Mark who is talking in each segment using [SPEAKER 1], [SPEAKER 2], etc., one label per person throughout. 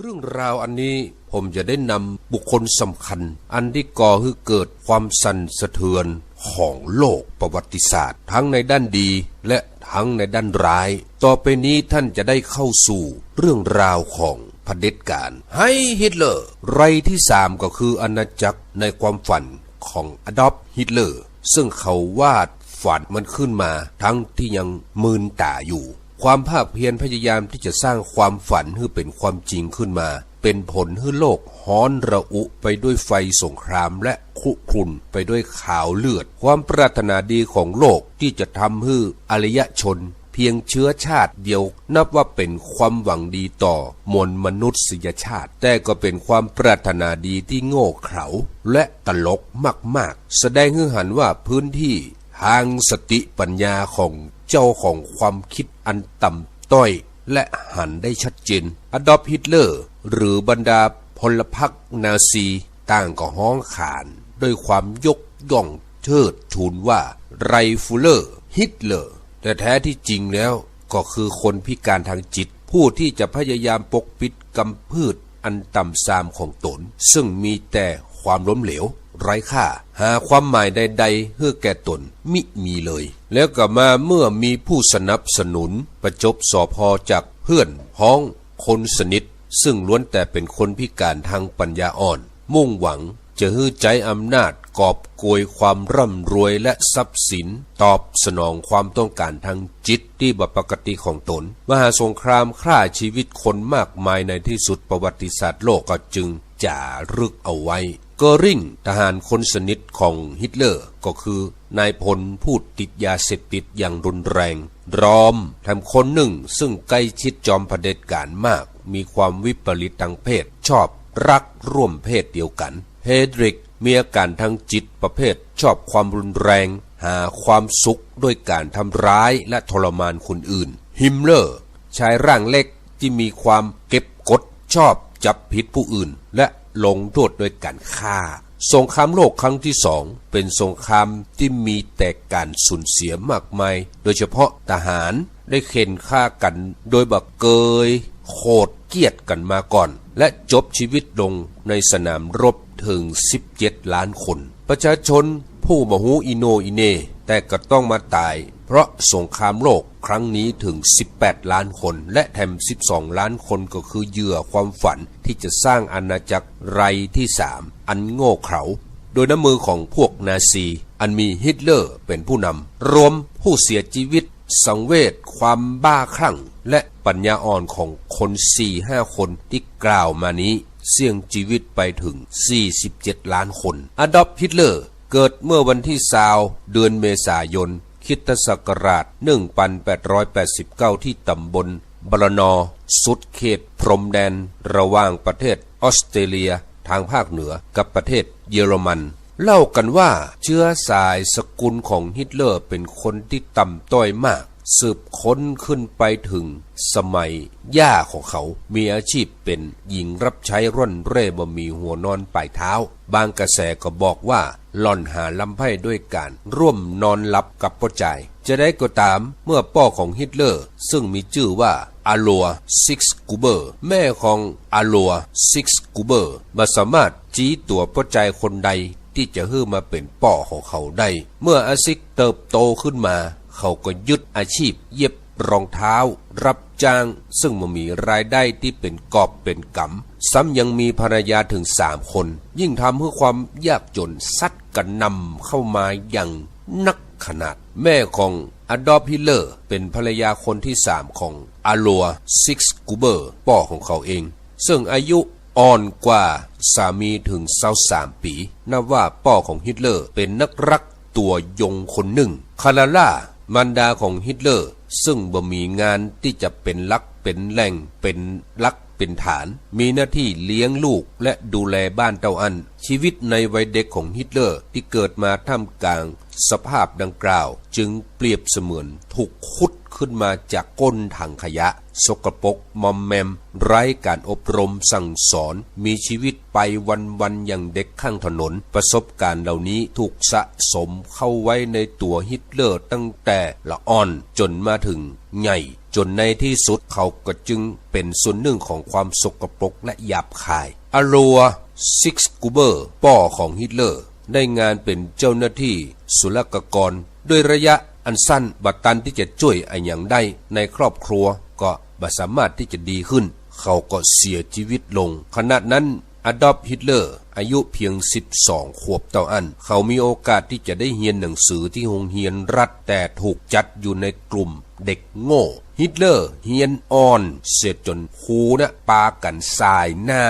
[SPEAKER 1] เรื่องราวอันนี้ผมจะได้นำบุคคลสำคัญ อันที่ก่อให้เกิดความสั่นสะเทือนของโลกประวัติศาสตร์ ทั้งในด้านดีและทั้งในด้านร้าย ต่อไปนี้ท่านจะได้เข้าสู่เรื่องราวของพเด็จการให้ฮิตเลอร์ไรที่สามก็คืออาณาจักรในความฝันของอดอล์ฟฮิตเลอร์ ซึ่งเขาวาดฝันมันขึ้นมาทั้งที่ยังมืนตาอยู่ ความภาคเพียรพยายามที่จะสร้างความฝันให้เป็นความจริงขึ้นมา เป็นผลให้โลกฮ้อนระอุไปด้วยไฟสงครามและคุกรุนไปด้วยข่าวเลือด ความปรารถนาดีของโลกที่จะทำให้อารยชน เพียงเชื้อชาติเดียว นับว่าเป็นความหวังดีต่อมวลมนุษยชาติ แต่ก็เป็นความปรารถนาดีที่โง่เขลาและตลกมาก ๆ แสดงให้เห็นว่าพื้นที่ ทางสติปัญญาของเจ้าของความคิดอันต่ำต้อย และหันได้ชัดเจน อดอล์ฟฮิตเลอร์ หรือบรรดาพลพรรคนาซีต่างก็ห้องขานด้วยความยกย่องเชิดชูนว่าไรฟูเลอร์ ฮิตเลอร์ แต่แท้ที่จริงแล้วก็คือคนพิการทางจิต ผู้ที่จะพยายามปกปิดกำพืชอันต่ำซามของตน ซึ่งมีแต่ความล้มเหลว ไร้ค่า หาความหมายใดๆเพื่อแก่ตนมิมีเลย แล้วก็มาเมื่อมีผู้สนับสนุน ประจบสอพอจากเพื่อนพ้องคนสนิท ซึ่งล้วนแต่เป็นคนพิการทางปัญญาอ่อน มุ่งหวังจะฮื้อใจอำนาจกอบโกยความร่ำรวยและทรัพย์สิน ตอบสนองความต้องการทางจิตที่บปกติของตน มหาสงครามฆ่าชีวิตคนมากมายในที่สุดประวัติศาสตร์โลกก็จึงจารึกเอาไว้ เกอริงทหารคนสนิทของฮิตเลอร์ก็คือนายพลพูดติดยาเสพติดอย่างรุนแรง รอมทำคนหนึ่งซึ่งใกล้ชิดจอมเผด็จการมาก มีความวิปริตทางเพศ ชอบรักร่วมเพศเดียวกัน เฮดริกมีอาการทางจิตประเภทชอบความรุนแรง หาความสุขด้วยการทำร้ายและทรมานคนอื่น ฮิมเลอร์ชายร่างเล็กที่มีความเก็บกดชอบจับผิดผู้อื่น และ ลงโทษด้วยการฆ่า สงครามโลกครั้งที่สองเป็นสงครามที่มีแต่การสูญเสียมากมาย โดยเฉพาะทหารได้เข็นฆ่ากันโดยบักเกย โคตรเกียดกันมาก่อน และจบชีวิตลงในสนามรบถึง 17 ล้านคน ประชาชนผู้มหูอิโนอิเน แต่ก็ต้องมาตาย เพราะสงครามโลก ครั้งนี้ถึง 18 ล้านคน และแถม 12 ล้านคนก็คือเหยื่อความฝันที่จะสร้างอาณาจักรไรที่สามอันโง่เขลาโดยน้ำมือของพวกนาซี อันมีฮิตเลอร์เป็นผู้นำ รวมผู้เสียชีวิต สังเวชความบ้าคลั่ง และปัญญาอ่อนของคน4ี่ห้าคนที่กล่าวมานี้ เสี่ยงชีวิตไปถึง 47 ล้านคน อดอล์ฟฮิตเลอร์เกิดเมื่อวันที่าวเดือนเมษายน คริตศักราช 1889 ที่ตำบลบรนอ สุดเขตพรมแดน ระหว่างประเทศออสเตรเลียทางภาคเหนือกับประเทศเยอรมัน เล่ากันว่าเชื้อสายสกุลของฮิตเลอร์เป็นคนที่ต่ำต้อยมาก สืบค้นขึ้นไปถึงสมัย ย่าของเขา มีอาชีพเป็นหญิงรับใช้ร่อนเร่บะมีหัวนอนปลายเท้า บางกระแสก็บอกว่าหล่อนหาลำไพ่ด้วยการร่วมนอนหลับกับพ่อใจายจะได้ก็ตามเมื่อพ่อของฮิตเลอร์ ซึ่งมีชื่อว่าอาลัวซิกส์กูเบอร์แม่ของอาลัวซิกส์กูเบอร์มาสามารถจี้ตัวพ่อใจายคนใดที่จะฮื้อมาเป็นป่อของเขาได้ เมื่ออาซิกเติบโตขึ้นมา เขาก็ยึดอาชีพเย็บรองเท้า รับจ้าง ซึ่งมันมีรายได้ที่เป็นกอบเป็นกำซ้ำยังมีภรรยาถึงสามคน ยิ่งทำให้ความยากจนซัดกันนำเข้ามาอย่างนักขนาด แม่ของอดอล์ฟฮิเลอร์ เป็นภรรยาคนที่สามของอาลัวซิกส์กูเบอร์ป่อของเขาเอง ซึ่งอายุอ่อนกว่าสามีถึงเศร้าสามปีนับว่าป่อของฮิตเลอร์เป็นนักรักตัวยงคนหนึ่งคาราล่า มันดาของฮิตเลอร์ ซึ่งบ่มีงานที่จะเป็นลักเป็นแหล่งเป็นลัก เป็นฐาน มีหน้าที่เลี้ยงลูกและดูแลบ้านเต้าอัน ชีวิตในวัยเด็กของฮิตเลอร์ที่เกิดมาท่ามกลาง สภาพดังกล่าว จึงเปรียบเสมือนถูกขุดขึ้นมาจากก้นถังขยะ สกปรกมอมแมม ไร้การอบรมสั่งสอน มีชีวิตไปวันๆอย่างเด็กข้างถนน ประสบการณ์เหล่านี้ถูกสะสมเข้าไว้ในตัวฮิตเลอร์ตั้งแต่ละอ่อนจนมาถึงใหญ่ จนในที่สุดเขาก็จึงเป็นส่วนหนึ่งของความสกปรกและหยาบคายอโลวซิกสกูเบอร์ป่อของฮิตเลอร์ ได้งานเป็นเจ้าหน้าที่ศุลกากร ด้วยระยะอันสั้นบัดตันที่จะช่วยไอ้อย่างได้ในครอบครัวก็บ่สามารถที่จะดีขึ้น เขาก็เสียชีวิตลง ขณะนั้น อดอล์ฟฮิตเลอร์อายุเพียง 12 ขวบเท่าอัน เขามีโอกาสที่จะได้เรียนหนังสือที่โรงเรียนรัฐแต่ถูกจัดอยู่ในกลุ่มเด็กโง่ ฮิตเลอร์เฮียนอ่อน เสียจนครูนะปากันสายหน้า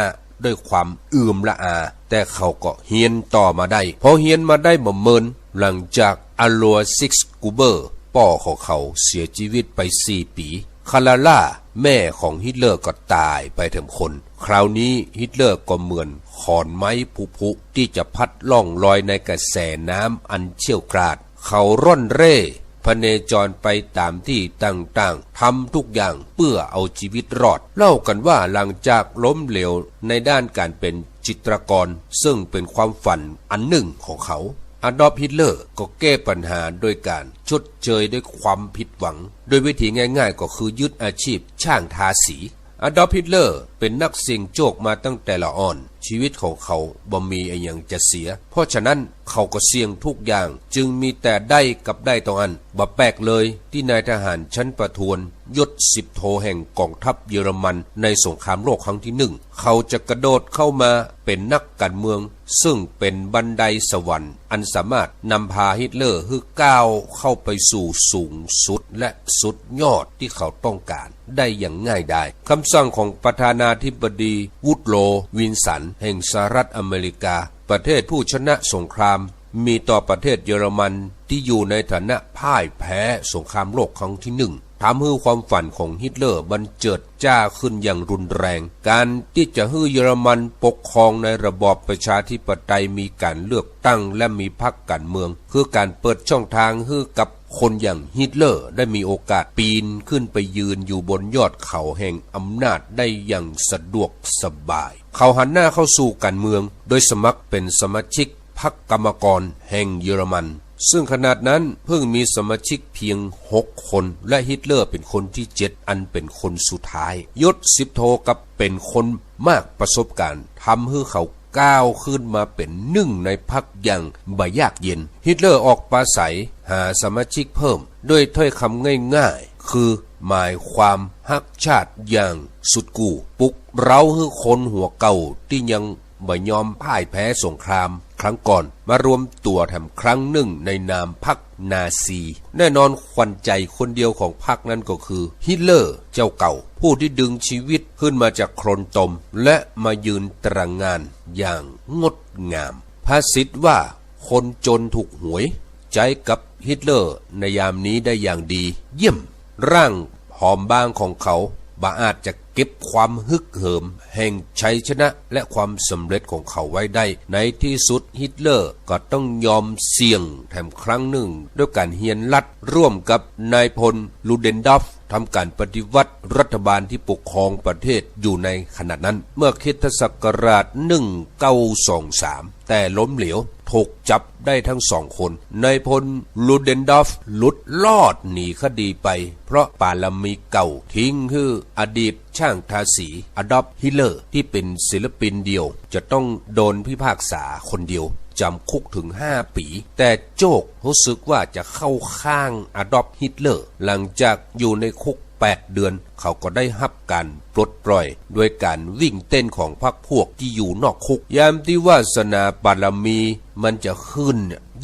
[SPEAKER 1] ด้วยความเอื่มละอา แต่เขาก็เฮียนต่อมาได้ พอเฮียนมาได้บ่เมิน หลังจากอลัวซิกกูเบอร์ป่อของเขาเสียชีวิตไปสี่ปีคาราล่าแม่ของฮิตเลอร์ก็ตายไปถึงคน คราวนี้ฮิตเลอร์ก็เหมือนขอนไม้ผุๆที่จะพัดล่องลอยในกระแสน้ำอันเชี่ยวกราด เขาร่อนเร่พเนจรไปตามที่ต่างๆทำทุกอย่างเพื่อเอาชีวิตรอด เล่ากันว่าหลังจากล้มเหลวในด้านการเป็นจิตรกร ซึ่งเป็นความฝันอันหนึ่งของเขาอดอล์ฟฮิตเลอร์ก็แก้ปัญหาโดยการชดเชยด้วยความผิดหวัง โดยวิธีง่ายๆก็คือยึดอาชีพช่างทาสี อดอล์ฟฮิตเลอร์เป็นนักเสี่ยงโชคมาตั้งแต่ละอ่อนชีวิตของเขาบ่มีอะไรอย่างจะเสีย เพราะฉะนั้นเขาก็เสี่ยงทุกอย่าง จึงมีแต่ได้กับได้ตรงอันบ่แปลกเลยที่นายทหารชั้นประทวนยศสิบโทแห่งกองทัพเยอรมันในสงครามโลกครั้งที่หนึ่ง เขาจะกระโดดเข้ามาเป็นนักการเมือง ซึ่งเป็นบันไดสวรรค์ อันสามารถนำพาฮิตเลอร์ให้ก้าวเข้าไปสู่สูงสุดและสุดยอดที่เขาต้องการ ได้อย่างง่ายดายคำสั่งของประธานาธิบดีวูดโลวินสันแห่งสหรัฐอเมริกา ประเทศผู้ชนะสงคราม มีต่อประเทศเยอรมันที่อยู่ในฐานะพ่ายแพ้สงครามโลกครั้งที่หนึ่งทำให้ความฝันของฮิตเลอร์บันเจิดจ้าขึ้นอย่างรุนแรง การที่จะให้เยอรมันปกครองในระบอบประชาธิปไตยมีการเลือกตั้งและมีพรรคการเมือง คือการเปิดช่องทางให้กับ คนอย่างฮิตเลอร์ได้มีโอกาสปีนขึ้นไปยืนอยู่บนยอดเขาแห่งอำนาจได้อย่างสะดวกสบาย เขาหันหน้าเข้าสู่การเมือง โดยสมัครเป็นสมาชิกพรรคกรรมกรแห่งเยอรมัน ซึ่งขนาดนั้นเพิ่งมีสมาชิกเพียง6คน และฮิตเลอร์เป็นคนที่เจ็ดอันเป็นคนสุดท้าย ยศสิบโทกับเป็นคนมากประสบการณ์ทำให้เขา ก้าวขึ้นมาเป็นหนึ่งในพรรคอย่างบ่ยากเย็น ฮิตเลอร์ออกปราศัยหาสมาชิกเพิ่ม ด้วยถ้อยคำง่ายๆ คือหมายความฮักชาติอย่างสุดกูปุกเร้าให้คนหัวเก่าที่ยังบ่ยอมพ่ายแพ้สงคราม ครั้งก่อน มารวมตัวแถมครั้งหนึ่งในนามพรรคนาซี แน่นอนขวัญใจคนเดียวของพรรคนั้นก็คือ ฮิตเลอร์เจ้าเก่า ผู้ที่ดึงชีวิตขึ้นมาจากโคลนตม และมายืนตรังงานอย่างงดงาม ภาษิตว่าคนจนถูกหวย ใจกับฮิตเลอร์ในยามนี้ได้อย่างดี เยี่ยม ร่างหอมบางของเขาบาอาจจะ ก็บความฮึกเหิม แห่งชัยชนะและความสำเร็จของเขาไว้ได้ ในที่สุดฮิตเลอร์ก็ต้องยอมเสี่ยงแถมครั้งหนึ่ง ด้วยการเฮียนลัดร่วมกับนายพลลูเดนดอฟทำการปฏิวัติรัฐบาลที่ปกครองประเทศอยู่ในขณะนั้น เมื่อคริดศักราช1923 แต่ล้มเหลว ถูกจับได้ทั้งสองคนนายพลลูเดนดอฟหลุดลอดหนีคดีไป เพราะปาลมีเก่าทิ้งคืออดีตช่างทาสีอดอฟฮิเลอร์ที่เป็นศิลปินเดียว จะต้องโดนพิพากษาคนเดียวจำคุกถึง 5 ปี แต่โจกรู้สึกว่าจะเข้าข้างอดอล์ฟฮิตเลอร์ หลังจากอยู่ในคุก 8 เดือน เขาก็ได้รับการปลดปล่อย ด้วยการวิ่งเต้นของพรรคพวกที่อยู่นอกคุก ยามที่วาสนาบารมีมันจะขึ้น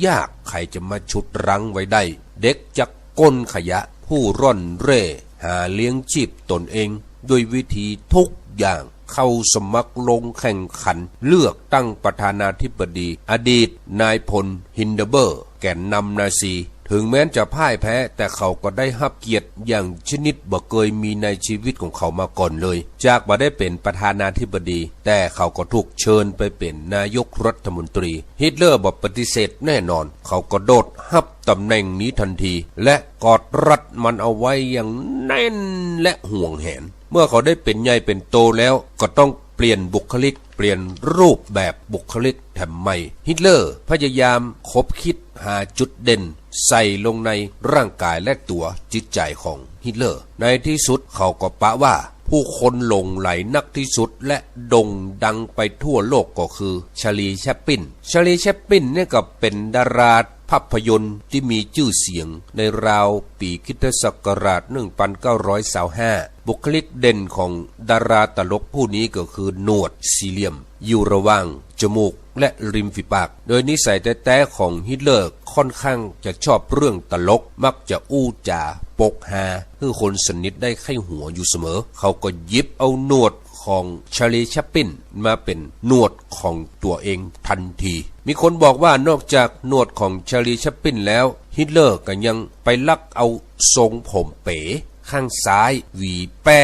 [SPEAKER 1] ยยากใครจะมาชุดรั้งไว้ได้ เด็กจากก้นขยะผู้ร่อนเร่ หาเลี้ยงชีพตนเอง ด้วยวิธีทุกอย่างเข้าสมัครลงแข่งขัน เลือกตั้งประธานาธิบดี อดีต นายพล ฮินเดเบอร์ แก่นนำนาซี ถึงแม้จะพ่ายแพ้ แต่เขาก็ได้รับเกียรติอย่างชนิดบ่เคยมีในชีวิตของเขามาก่อนเลย จากบ่ได้เป็นประธานาธิบดี แต่เขาก็ถูกเชิญไปเป็นนายกรัฐมนตรี ฮิตเลอร์บอกปฏิเสธแน่นอน เขาก็โดดฮับตำแหน่งนี้ทันที และกอดรัดมันเอาไว้อย่างแน่นและห่วงแหน เมื่อเขาได้เป็นใหญ่เป็นโตแล้วก็ต้อง เปลี่ยนบุคลิก เปลี่ยนรูปแบบบุคลิกแถมใหม่ ฮิตเลอร์พยายามคบคิดหาจุดเด่น ใส่ลงในร่างกายและตัวจิตใจของฮิตเลอร์ ในที่สุดเขาก็ปะว่าผู้คนหลงไหลนักที่สุดและโด่งดังไปทั่วโลกก็คือชาลีแชปปิน ชาลีแชปปินเนี่ยก็เป็นดาราภาพยนตร์ที่มีชื่อเสียงในราวปีคริสตศักราช 1925 บุคลิกเด่นของดาราตลกผู้นี้ก็คือหนวดสี่เหลี่ยม อยู่ระหว่าง จมูกและริมฝีปาก โดยนิสัยแต้ๆของฮิตเลอร์ค่อนข้างจะชอบเรื่องตลก มักจะอู้จาปกฮาเพื่อคนสนิทได้ไข้หัวอยู่เสมอ เขาก็ยิบเอาหนวด ของชาลีแชปปินมาเป็นหนวดของตัวเองทันที มีคนบอกว่านอกจากหนวดของชาลีแชปปินแล้ว ฮิตเลอร์ก็ยังไปลักเอาทรงผมเป๋ ข้างซ้าย หวีแป้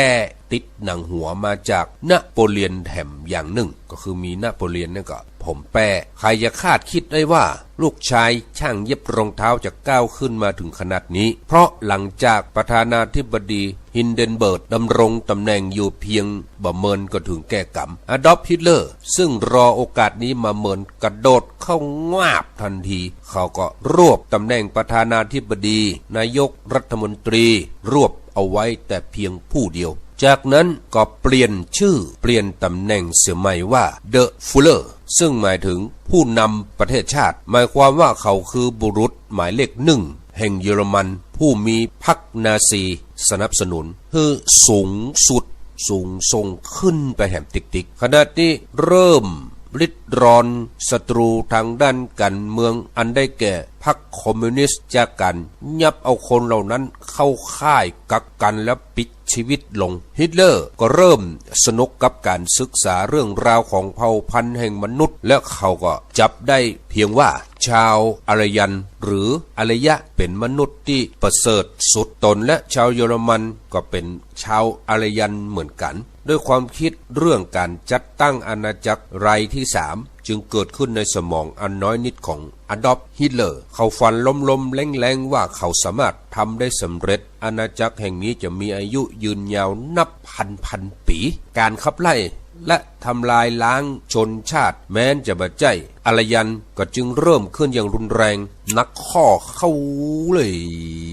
[SPEAKER 1] ติดหนังหัวมาจากนโปเลียนแถมอย่างหนึ่ง ก็คือมีนโปเลียนนั่ก็ผมแป้ใครจะคาดคิดได้ว่า ลูกชายช่างเย็บรองเท้าจะก้าวขึ้นมาถึงขนาดนี้ เพราะหลังจากประธานาธิบดีฮินเดนเบิร์กดำรงตำแหน่งอยู่เพียงบ่เมินก็ถึงแก่กรรมอดอล์ฟฮิตเลอร์ ซึ่งรอโอกาสนี้มาเมินกระโดดเข้างาบทันที เขาก็รวบตำแหน่งประธานาธิบดี นายกรัฐมนตรี รวบเอาไว้แต่เพียงผู้เดียว จากนั้นก็เปลี่ยนชื่อเปลี่ยนตำแหน่งเสียใหม่ว่าเดอะฟูลเลอร์ซึ่งหมายถึงผู้นำประเทศชาติ หมายความว่าเขาคือบุรุษหมายเลขหนึ่งแห่งเยอรมัน ผู้มีพรรคนาซีสนับสนุน คือสูงสุดสูงส่งขึ้นไปแหมติกๆขณะนี้เริ่มริดรอนศัตรูทางด้านการเมืองอันได้แก่พรรคคอมมิวนิสต์จากกัน ยับเอาคนเหล่านั้นเข้าค่ายกักกันและปิด ชีวิตลง ฮิตเลอร์ก็เริ่มสนุกกับการศึกษาเรื่องราวของเผ่าพันธุ์แห่งมนุษย์ และเขาก็จับได้เพียงว่าชาวอารยัน หรืออารยะเป็นมนุษย์ที่ประเสริฐสุดตนและชาวเยอรมันก็เป็นชาวอารยันเหมือนกัน ด้วยความคิดเรื่องการจัดตั้งอาณาจักรไรที่สามจึงเกิดขึ้นในสมองอันน้อยนิดของอดอล์ฟฮิตเลอร์ เขาฟันล้มๆแรงๆว่าเขาสามารถทำได้สำเร็จ อาณาจักรแห่งนี้จะมีอายุยืนยาวนับพันพันปี การขับไล่ และทำลายล้างชนชาติ แม้นจะบาดใจอารยันก็จึงเริ่มขึ้นอย่างรุนแรง นักข้อเข้าเลย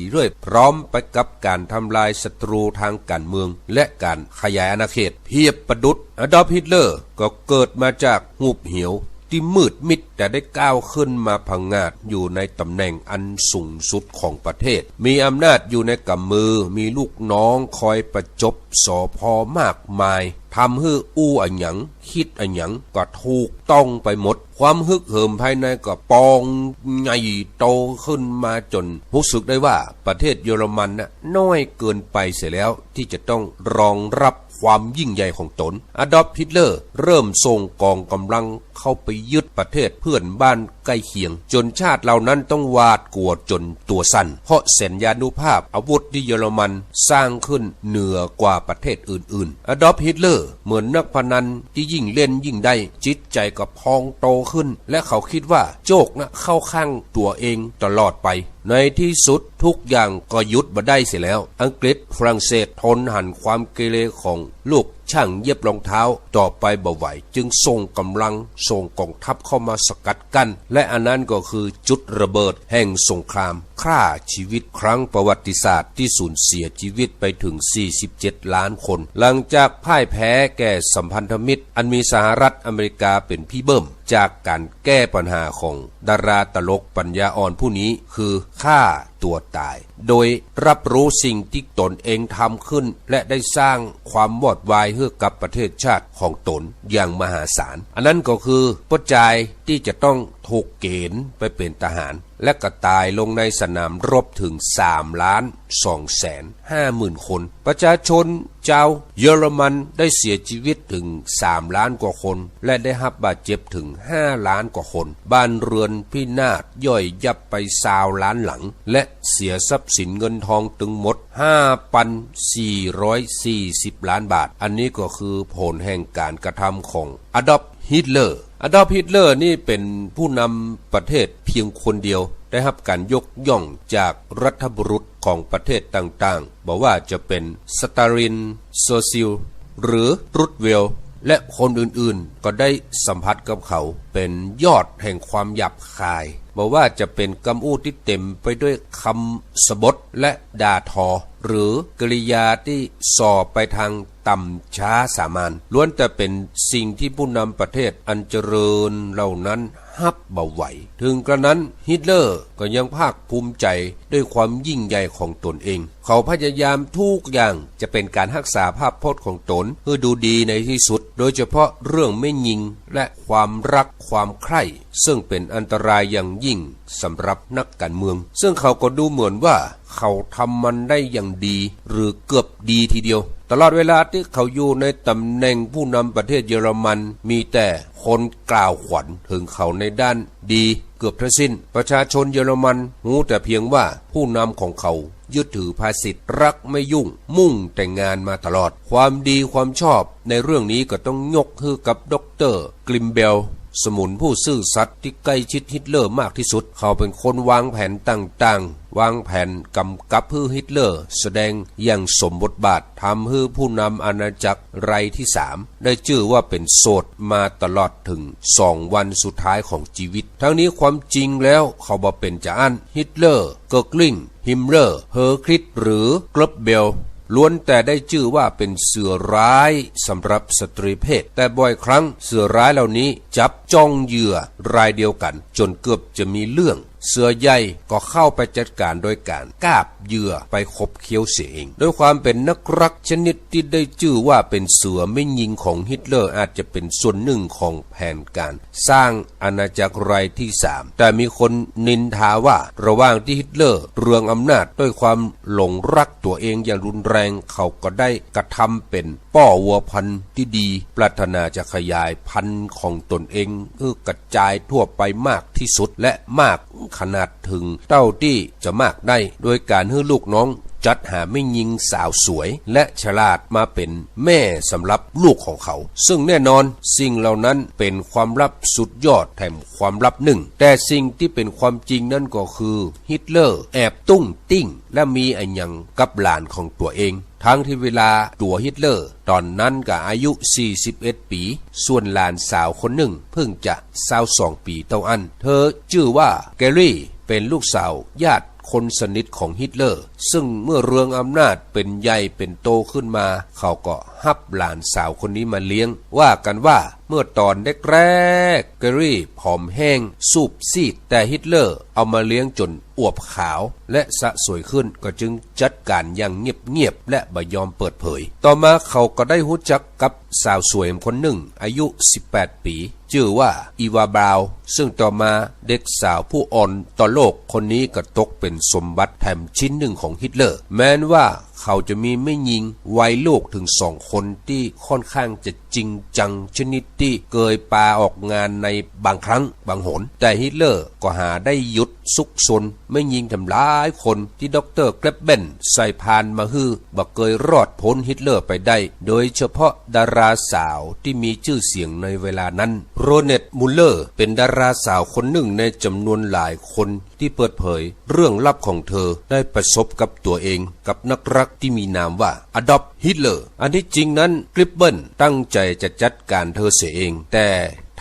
[SPEAKER 1] เรื่อยพร้อมไปกับการทำลายศัตรูทางการเมือง และการขยายอาณาเขต เพียบประดุษอดอล์ฟฮิตเลอร์ก็เกิดมาจากหูบเหี่ยว ที่มืดมิดแต่ได้ก้าวขึ้นมาพังงาดอยู่ในตำแหน่งอันสูงสุดของประเทศ มีอำนาจอยู่ในกำมือ มีลูกน้องคอยประจบสอพอมากมายทำให้อู้อันหยัง คิดอันหยังก็ถูกต้องไปหมด ความฮึกเหิมภายในก็ปองใหญ่โตขึ้นมาจนรู้สึกได้ว่าประเทศเยอรมันน่ะน้อยเกินไปเสียแล้วที่จะต้องรองรับ ความยิ่งใหญ่ของตน อดอล์ฟฮิตเลอร์เริ่มส่งกองกำลังเข้าไปยึดประเทศเพื่อนบ้านใกล้เคียง จนชาติเหล่านั้นต้องวาดกลัวจนตัวสั่น เพราะเสัญญานุภาพอาวุธที่เยอรมันสร้างขึ้นเหนือกว่าประเทศอื่นๆ อดอล์ฟฮิตเลอร์เหมือนนักพนันที่ยิ่งเล่นยิ่งได้จิตใจก็พองโตขึ้น และเขาคิดว่าโจกนะเข้าข้างตัวเองตลอดไป ในที่สุดทุกอย่างก็ยุดมาได้เสียแล้ว อังกฤษฝรั่งเศสทนหันความเกเรของลูกช่างเย็บรองเท้าต่อไปบ่ไหวจึงส่งกำลังส่งกองทัพเข้ามาสกัดกัน้น และอันนั้นก็คือจุดระเบิดแห่งสงครามฆ่าชีวิตครั้งประวัติศาสตร์ที่สูญเสียชีวิตไปถึง 47 ล้านคน หลังจากพ่ายแพ้แก่สัมพันธมิตร อันมีสหรัฐอเมริกาเป็นพี่เบิ่มจากการแก้ปัญหาของดาราตลกปัญญาอ่อนผู้นี้คือฆ่าตัวตาย โดยรับรู้สิ่งที่ตนเองทำขึ้น และได้สร้างความวอดวายให้กับประเทศชาติของตนอย่างมหาศาล อันนั้นก็คือปัจจัยที่จะต้อง ถูกเกณฑ์ไปเป็นทหาร และก็ตายลงในสนามรบถึง3ล้าน2แสน5หมื่นคน ประชาชนเจ้าเยอรมันได้เสียชีวิตถึง 3 ล้านกว่าคน และได้รับบาดเจ็บถึง 5 ล้านกว่าคน บ้านเรือนพินาศย่อยยับไปสาวล้านหลัง และเสียทรัพย์สินเงินทองถึงหมด 5,440 ล้านบาท อันนี้ก็คือผลแห่งการกระทำของอดอล์ฟฮิตเลอร์ อดอล์ฟฮิตเลอร์นี่เป็นผู้นำประเทศเพียงคนเดียว ได้รับการยกย่องจากรัฐบุรุษของประเทศต่างๆ บอกว่าจะเป็นสตารินโซซิล หรือรุดเวล และคนอื่นๆ ก็ได้สัมผัสกับเขาเป็นยอดแห่งความหยาบคาย บอกว่าจะเป็นกำอู้ที่เต็มไปด้วยคำสบทและด่าทอ หรือกริยาที่สอบไปทาง ต่ำช้าสามานล้วนแต่เป็นสิ่งที่ผู้นำประเทศอันเจริญเหล่านั้นฮับเบาไหว ถึงกระนั้นฮิตเลอร์ก็ยังภาคภูมิใจด้วยความยิ่งใหญ่ของตนเอง เขาพยายามทุกอย่างจะเป็นการรักษาภาพพจน์ของตนเพื่อดูดีในที่สุด โดยเฉพาะเรื่องไม่ยิงและความรักความใคร่ซึ่งเป็นอันตรายอย่างยิ่งสำหรับนักการเมือง ซึ่งเขาก็ดูเหมือนว่าเขาทำมันได้อย่างดี หรือเกือบดีทีเดียว ตลอดเวลาที่เขาอยู่ในตำแหน่งผู้นำประเทศเยอรมันมีแต่คนกล่าวขวัญถึงเขาในด้านดีเกือบทั้งสิ้น ประชาชนเยอรมันหูแต่เพียงว่าผู้นำของเขายึดถือภาษิตรักไม่ยุ่ง มุ่งแต่งงานมาตลอด ความดีความชอบในเรื่องนี้ก็ต้องยกให้กับดรกลิมเบล สมุนผู้ซื่อสัตย์ที่ใกล้ชิดฮิตเลอร์มากที่สุด เขาเป็นคนวางแผนต่างๆ วางแผนกำกับให้ฮิตเลอร์ แสดงอย่างสมบทบาททำให้ผู้นำอาณาจักรไรที่สามได้ชื่อว่าเป็นโสดมาตลอดถึงสองวันสุดท้ายของชีวิต ทั้งนี้ความจริงแล้วเขาบอกเป็นจะอันฮิตเลอร์ เกิร์กลิงฮิมเลอร์ เฮอร์คริสหรือกรบเบล ล้วนแต่ได้ชื่อว่าเป็นเสือร้ายสำหรับสตรีเพศ แต่บ่อยครั้งเสือร้ายเหล่านี้จับจ้องเหยื่อรายเดียวกัน จนเกือบจะมีเรื่อง เสือใหญ่ก็เข้าไปจัดการโดยการกาบเหยื่อไปขบเคี้ยวเสียเองด้วยความเป็นนักรักชนิดที่ได้ชื่อว่าเป็นเสือไม่ยิงของฮิตเลอร์อาจจะเป็นส่วนหนึ่งของแผนการ สร้างอาณาจักรไรที่สามแต่มีคนนินทาว่าระหว่างที่ฮิตเลอร์เรืองอำนาจด้วยความหลงรักตัวเองอย่างรุนแรงเขาก็ได้กระทำเป็นป้อวัวพันธุ์ที่ดี ปรารถนาจะขยายพันธุ์ของตนเองเพื่อกระจายทั่วไปมากที่สุดและมากขนาดถึงเต้าที่จะมากได้ โดยการให้ลูกน้อง จัดหาไม่ยิงสาวสวย และฉลาดมาเป็นแม่สำหรับลูกของเขา ซึ่งแน่นอนสิ่งเหล่านั้นเป็นความลับสุดยอดแถมความลับหนึ่ง แต่สิ่งที่เป็นความจริงนั่นก็คือฮิตเลอร์แอบตุ้งติ้ง และมีอันยังกับหลานของตัวเองทั้งที่เวลาตัวฮิตเลอร์ ตอนนั้นก็อายุ 41 ปี ส่วนหลานสาวคนหนึ่ง เพิ่งจะ22ปีเท่าอัน เธอชื่อว่าแกรี่เป็นลูกสาวญาติ คนสนิทของฮิตเลอร์ ซึ่งเมื่อเรืองอำนาจเป็นใหญ่เป็นโตขึ้นมา เขาก็ฮับหลานสาวคนนี้มาเลี้ยง ว่ากันว่าเมื่อตอนแรกๆเกรี่ผอมแห้ง สูบซีด แต่ฮิตเลอร์เอามาเลี้ยงจนอวบขาว และสะสวยขึ้นก็จึงจัดการอย่างเงียบๆและบ่ยอมเปิดเผย ต่อมาเขาก็ได้รู้จักกับสาวสวยคนหนึ่ง อายุ 18 ปี ชื่อว่าอีวาบราว ซึ่งต่อมาเด็กสาวผู้อ่อนต่อโลกคนนี้ก็ตกเป็นสมบัติแถมชิ้นหนึ่งของฮิตเลอร์ แม้นว่า เขาจะมีไม่ยิงวัยลูกถึงสองคนที่ค่อนข้างจะจริงจังชนิดที่เกยปาออกงานในบางครั้งบางหน แต่ฮิตเลอร์ก็หาได้ยุดซุกซนไม่ยิงทำร้ายคนที่ด็อกเตอร์เกรบเบนใส่พานมาฮือบักเกยรอดพ้นฮิตเลอร์ไปได้ โดยเฉพาะดาราสาวที่มีชื่อเสียงในเวลานั้น โรเนตมูลเลอร์เป็นดาราสาวคนหนึ่งในจำนวนหลายคนที่เปิดเผย เรื่องลับของเธอได้ประสบกับตัวเองกับนักรักที่มีนามว่าอดอปฮิตเลอร์ อันที่จริงนั้นกริบเบิลตั้งใจจะจัดการเธอเสียเอง แต่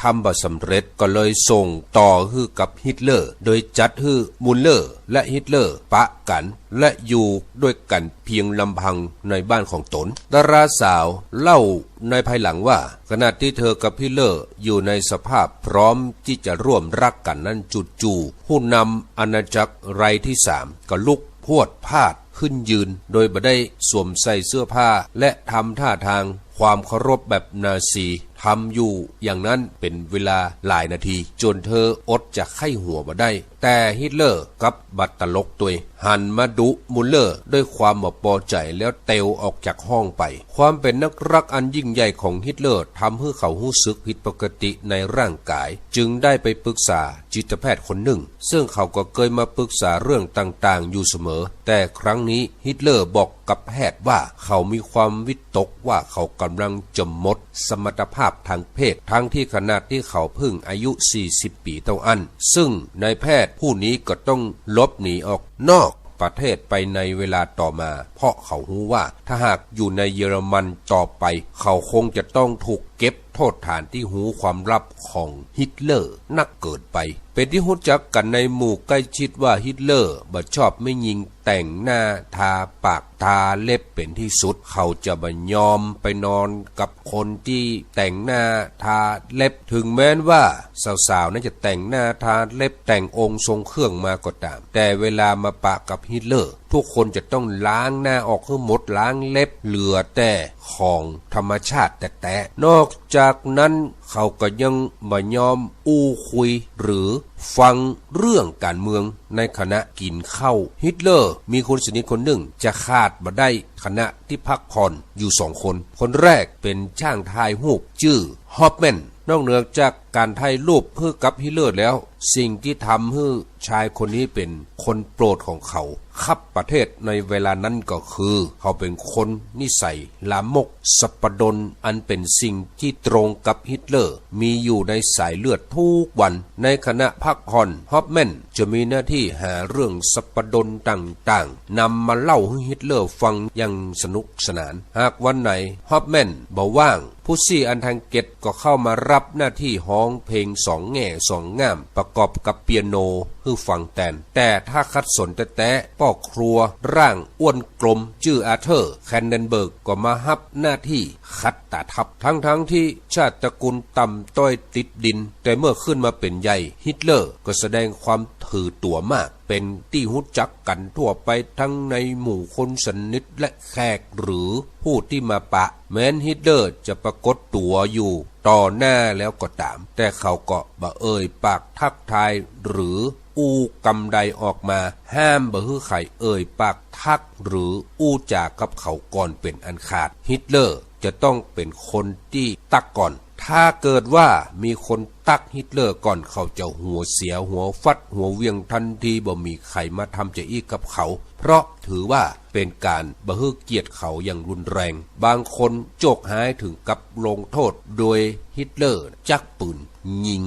[SPEAKER 1] ทำบ่สำเร็จก็เลยส่งต่อฮือกับฮิตเลอร์ โดยจัดฮือมุลเลอร์ และฮิตเลอร์ ปะกัน และอยู่ด้วยกันเพียงลำพังในบ้านของตน ดาราสาวเล่าในภายหลังว่า ขณะที่เธอกับฮิตเลอร์อยู่ในสภาพพร้อมที่จะร่วมรักกันนั้นจุดจู่ผู้นำอาณาจักรไรที่สามก็ลุกพวดพาด ขึ้นยืน โดยบ่ได้สวมใส่เสื้อผ้า และทำท่าทางความเคารพแบบนาซีทำอยู่อย่างนั้นเป็นเวลาหลายนาที จนเธออดจะไข้หัวมาได้แต่ฮิตเลอร์กับบัตตลกตัวหันมาดุมุลเลอร์ด้วยความหมพอใจแล้วเตวออกจากห้องไป ความเป็นนักรักอันยิ่งใหญ่ของฮิตเลอร์ทำให้เขาหู้สึกผิดปกติในร่างกาย จึงได้ไปปรึกษาจิตแพทย์คนหนึ่ง ซึ่งเขาก็เคยมาปรึกษาเรื่องต่างๆ อยู่เสมอ แต่ครั้งนี้ฮิตเลอร์บอกกับแพทย์ว่าเขามีความวิตกว่าเขากำลังจะหมด สมรรถภาพทางเพศ ทั้งที่ขนาดที่เขาเพิ่งอายุ 40 ปีเท่าอัน ซึ่งนายแพทย์ผู้นี้ก็ต้องลบหนีออกนอกประเทศไปในเวลาต่อมา เพราะเขารู้ว่าถ้าหากอยู่ในเยอรมันต่อไป เขาคงจะต้องถูกเก็บ ทษฐานที่หูความลับของฮิตเลอร์นักเกิดไป เป็นที่รู้จักกันในหมู่ใกล้ชิดว่าฮิตเลอร์บ่ชอบไม่ยิงแต่งหน้าทาปากทาเล็บเป็นที่สุด เขาจะบ่ยอมไปนอนกับคนที่แต่งหน้าทาเล็บ ถึงแม้นว่าสาวๆนั้นจะแต่งหน้าทาเล็บแต่งองค์ทรงเครื่องมาก็ตาม แต่เวลามาปะกับฮิตเลอร์ทุกคนจะต้องล้างหน้าออกให้หมดล้างเล็บเหลือแต่ของธรรมชาติแต่แต่นอกจากนั้นเขาก็ยังบ่ยอมอู้คุย หรือฟังเรื่องการเมืองในคณะกินข้าวฮิตเลอร์ มีคนสนิทคนหนึ่งจะขาดบ่ได้คณะที่พักผ่อนอยู่สองคน คนแรกเป็นช่างถ่ายรูปชื่อฮอปแมนนอกเหนือจากการถ่ายรูปเพื่อกับฮิตเลอร์แล้ว สิ่งที่ทำให้ชายคนนี้เป็นคนโปรดของเขา ขับประเทศในเวลานั้นก็คือ เขาเป็นคนนิสัยลามก สัปดนอันเป็นสิ่งที่ตรงกับฮิตเลอร์ มีอยู่ในสายเลือดทุกวัน ในขณะพักผ่อนฮอปแมนจะมีหน้าที่หาเรื่องสัปดนต่างๆนำมาเล่าให้ฮิตเลอร์ฟังอย่างสนุกสนาน หากวันไหนฮอปแมนบ่ว่างผู้ซี่อันทางเกตก็เข้ามารับหน้าที่ฮ้องเพลงสองแง่สองง่าม ประกอบกับเปียโนให้ฟังแตนแต่ถ้าคัดสนแต่แต่ป้อครัว ร่างอ้วนกลมชื่ออาเธอร์ แคนเดนเบิร์กก็มาฮับหน้าที่คัดตาทับทั้งทั้งๆที่ชาติตระกูลต่ำต้อยติดดิน แต่เมื่อขึ้นมาเป็นใหญ่ฮิตเลอร์ก็แสดงความถือตัวมากเป็นที่หุจักกันทั่วไปทั้งในหมู่คนสนิทและแขกหรือผู้ที่มาปะ แม้นฮิตเลอร์จะปรากฏตัวอยู่ ต่อหน้าแล้วก็ตาม แต่เขาก็บ่เอ่ยปากทักทายหรือ อูกำใดออกมาห้ามบ่ฮือไข่เอ่ยปากทักหรืออู้จากับเขาก่อนเป็นอันขาด ฮิตเลอร์จะต้องเป็นคนที่ตักก่อน ถ้าเกิดว่ามีคนตักฮิตเลอร์ก่อนเขาจะหัวเสียหัวฟัดหัวเวียงทันทีบ่มีใครมาทำจะอีกกับเขา เพราะถือว่าเป็นการบะฮึกเกียรติเขาอย่างรุนแรง บางคนโจกหายถึงกับลงโทษโดยฮิตเลอร์จักปืนยิง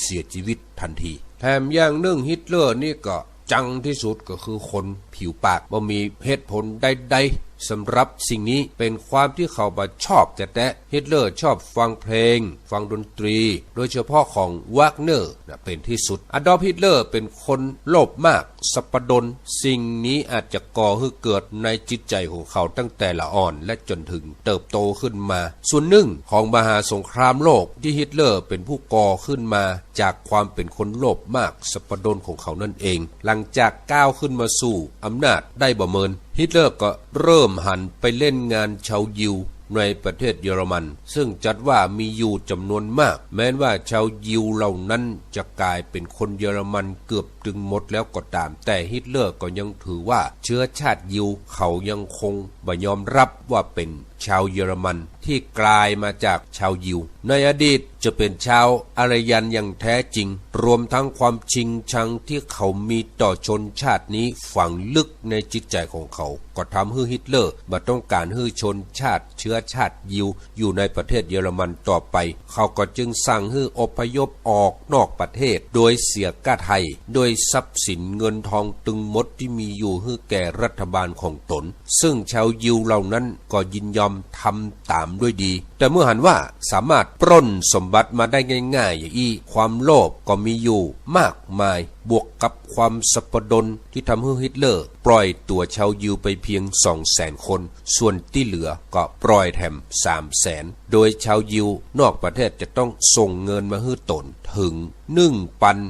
[SPEAKER 1] เสียชีวิตทันที แถมอย่างเนึ่งฮิตเลอร์นี่ก็จังที่สุดก็คือคนผิวปากบ่มีเหตุผลใดๆสำหรับสิ่งนี้เป็นความที่เขาบาชอบแต่แต่ฮิตเลอร์ชอบฟังเพลง ฟังดนตรี โดยเฉพาะของวากเนอร์นะเป็นที่สุดอดอล์ฟฮิตเลอร์เป็นคนโลภมาก สัปดนสิ่งนี้อาจจะก่อให้เกิดในจิตใจของเขาตั้งแต่ละอ่อนและจนถึงเติบโตขึ้นมา ส่วนหนึ่งของมหาสงครามโลกที่ฮิตเลอร์เป็นผู้ก่อขึ้นมาจากความเป็นคนโลภมากสัปดนของเขานั่นเอง หลังจากก้าวขึ้นมาสู่อำนาจได้บ่เมินฮิตเลอร์ก็เริ่มหันไปเล่นงานชาวยิว ในประเทศเยอรมัน ซึ่งจัดว่ามีอยู่จำนวนมาก แม้ว่าชาวยิวเหล่านั้นจะกลายเป็นคนเยอรมันเกือบถึงหมดแล้วก็ตาม แต่ฮิตเลอร์ก็ยังถือว่าเชื้อชาติยิวเขายังคงบ่ยอมรับว่าเป็น ชาวเยอรมันที่กลายมาจากชาวยิว ในอดีตจะเป็นชาวอารยันอย่างแท้จริง รวมทั้งความชิงชังที่เขามีต่อชนชาตินี้ฝังลึกในจิตใจของเขา ก็ทำให้ฮิตเลอร์มาต้องการให้ชนชาติเชื้อชาติยิว อยู่ในประเทศเยอรมันต่อไป เขาก็จึงสั่งให้อพยพออกนอกประเทศ โดยเสียก้าไทย โดยทรัพย์สินเงินทองตึงมดที่มีอยู่ให้แก่รัฐบาลของตน ซึ่งชาวยิวเหล่านั้นก็ยินยอมทำตามด้วยดีแต่เมื่อหันว่าสามารถปล้นสมบัติมาได้ง่าย ๆ อย่างอี้ความโลภก็มีอยู่มากมาย บวกกับความสัปดนที่ทำให้ฮิตเลอร์ ปล่อยตัวชาวยิวไปเพียงสองแสนคน ส่วนที่เหลือก็ปล่อยแถมสามแสนโดยชาวยิวนอกประเทศจะต้องส่งเงินมาให้ตนถึง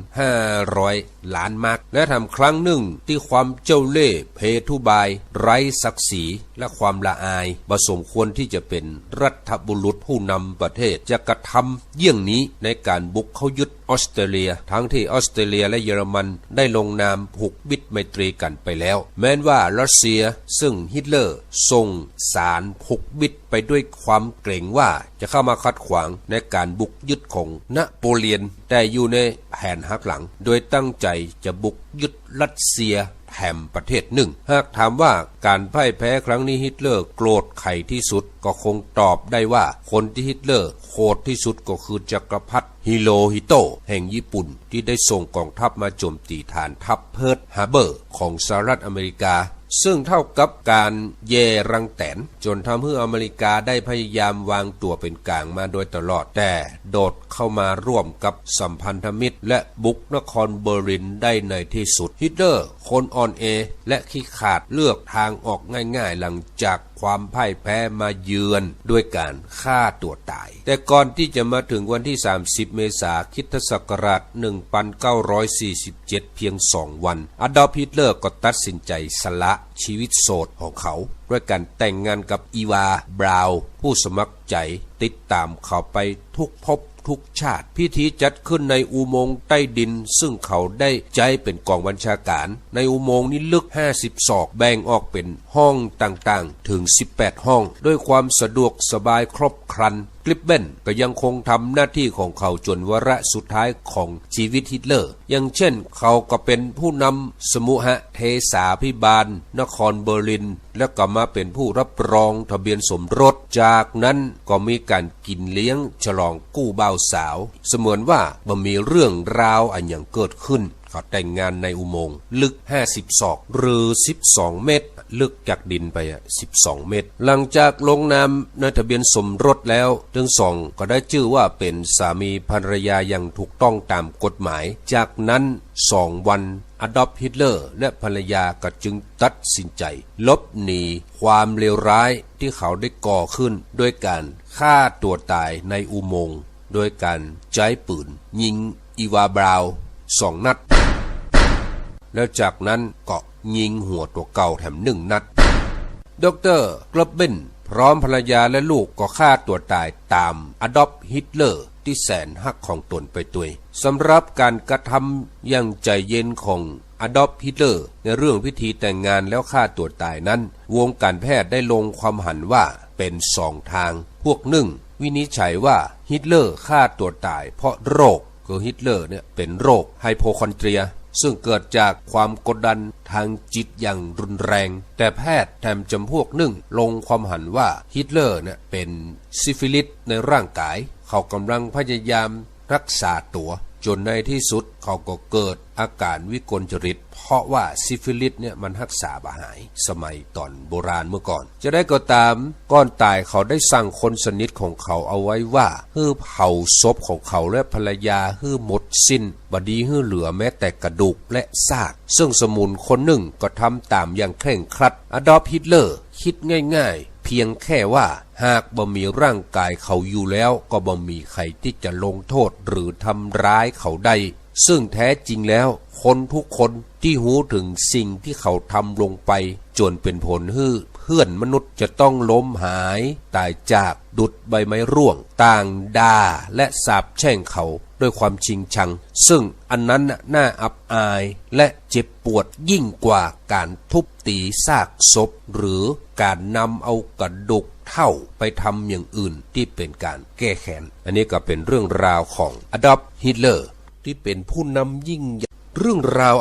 [SPEAKER 1] 1,500ล้านมาร์กและทำครั้งหนึ่งที่ความเจ้าเล่ห์เพทุบาย ไร้ศักดิ์ศรีและความละอายบ่สมควรที่จะเป็นรัฐบุรุษผู้นำประเทศจะกระทำเยี่ยงนี้ในการบุกเขายึดออสเตรเลีย ทั้งที่ออสเตรเลียและเยอรมันได้ลงนามผูกบิดไมตรีกันไปแล้ว แม้นว่ารัสเซียซึ่งฮิตเลอร์ส่งสารผูกบิดไปด้วยความเกรงว่าจะเข้ามาขัดขวางในการบุกยึดของนโปเลียน แต่อยู่ในแผนหักหลัง โดยตั้งใจจะบุกยึดรัสเซีย แห่งประเทศหนึ่ง หากถามว่าการพ่ายแพ้ครั้งนี้ฮิตเลอร์โกรธใครที่สุดก็คงตอบได้ว่าคนที่ฮิตเลอร์โคตรที่สุดก็คือจักรพรรดิฮิโรฮิโตแห่งญี่ปุ่นที่ได้ส่งกองทัพมาโจมตีฐานทัพเพิร์ทฮาร์เบอร์ ของสหรัฐอเมริกา ซึ่งเท่ากับการเยรังแตน จนทำให้อเมริกาได้พยายามวางตัวเป็นกลางมาโดยตลอด แต่โดดเข้ามาร่วมกับสัมพันธมิตร และบุกนครเบอร์ลินได้ในที่สุดฮิตเลอร์คนอ่อนเอและขี้ขาดเลือกทางออกง่ายๆหลังจาก ความพ่ายแพ้มาเยือนด้วยการฆ่าตัวตาย แต่ก่อนที่จะมาถึงวันที่ 30 เมษายนคิทศักราช 1947 เพียงสองวัน อดอล์ฟฮิตเลอร์ก็ตัดสินใจสละชีวิตโสดของเขา ด้วยการแต่งงานกับอีวา บราว์ผู้สมัครใจติดตามเขาไปทุกภพ ทุกชาติ พิธีจัดขึ้นในอุโมงค์ใต้ดิน ซึ่งเขาได้ใจเป็นกองบัญชาการ ในอุโมงค์นี้ลึก 50 ศอกแบ่งออกเป็นห้องต่างๆ ถึง 18 ห้อง ด้วยความสะดวกสบายครบครัน กลิปเบนก็ยังคงทำหน้าที่ของเขาจนวาระสุดท้ายของชีวิตฮิตเลอร์ อย่างเช่นเขาก็เป็นผู้นำสมุหะเทสาพิบาล นครเบอร์ลิน แล้วก็มาเป็นผู้รับรองทะเบียนสมรส จากนั้นก็มีการกินเลี้ยงฉลองกู้บ่าวสาว เสมือนว่าบ่มีเรื่องราวอันอย่างเกิดขึ้น เขาแต่งงานในอุโมงค์ลึก 50ศอก หรือ 12 เมตร ลึกจากดินไป 12 เมตร หลังจากลงนามในทะเบียนสมรสแล้วทั้งสองก็ได้ชื่อว่าเป็นสามีภรรยาอย่างถูกต้องตามกฎหมาย จากนั้นสองวันอดอล์ฟฮิตเลอร์และภรรยาก็จึงตัดสินใจ ลบหนีความเลวร้ายที่เขาได้ก่อขึ้นด้วยการฆ่าตัวตายในอุโมงค์โดยการใช้ปืน ยิงอีวาบราวสองนัด แล้วจากนั้นก็ยิงหัวตัวเก่าแถมหนึ่งนัดดรกลบเบนพร้อมภรรยาและลูกก็ฆ่าตัวตายตามอดอล์ฟฮิตเลอร์ที่แสนหักของตนไปตัวยสำหรับการกระทำอย่างใจเย็นของอดอล์ฟฮิตเลอร์ในเรื่องพิธีแต่งงานแล้วฆ่าตัวตายนั้น วงการแพทย์ได้ลงความหันว่าเป็นสองทาง พวกหนึ่ง วินิจฉัยว่าฮิตเลอร์ฆ่าตัวตายเพราะโรคคือฮิตเลอร์เนี่ยเป็นโรคไฮโปคอนเทรีย ซึ่งเกิดจากความกดดันทางจิตอย่างรุนแรง แต่แพทย์แถมจำพวกหนึ่งลงความหันว่าฮิตเลอร์เนี่ยเป็นซิฟิลิสในร่างกาย เขากำลังพยายามรักษาตัว จนในที่สุดเขาก็เกิดอาการวิกลจริต เพราะว่าซิฟิลิสเนี่ยมันรักษาบาหาย สมัยตอนโบราณเมื่อก่อน จะได้ก็ตามก้อนตายเขาได้สั่งคนสนิทของเขาเอาไว้ว่าฮื้อเผาศพของเขาและภรรยาฮื้อหมดสิ้นบดีฮื้อเหลือแม้แต่กระดูกและซาก ซึ่งสมุนคนหนึ่งก็ทำตามอย่างเคร่งครัดอดอล์ฟฮิตเลอร์คิดง่ายๆ เพียงแค่ว่าหากบ่มีร่างกายเขาอยู่แล้วก็บ่มีใครที่จะลงโทษหรือทำร้ายเขาได้ซึ่งแท้จริงแล้วคนทุกคนที่หูถึงสิ่งที่เขาทำลงไป จนเป็นผลฮื้อ เพื่อนมนุษย์จะต้องล้มหาย ตายจากดุดใบไม้ร่วง ต่างดาและสาบแช่งเขาด้วยความชิงชัง ซึ่งอันนั้นน่าอับอายและเจ็บปวดยิ่งกว่าการทุบตีซากศพ หรือการนำเอากระดูกเท่าไปทำอย่างอื่นที่เป็นการแก้แค้นอันนี้ก็เป็นเรื่องราวของอดอล์ฟฮิตเลอร์ที่เป็นผู้นำยิ่งใหญ่เรื่องราว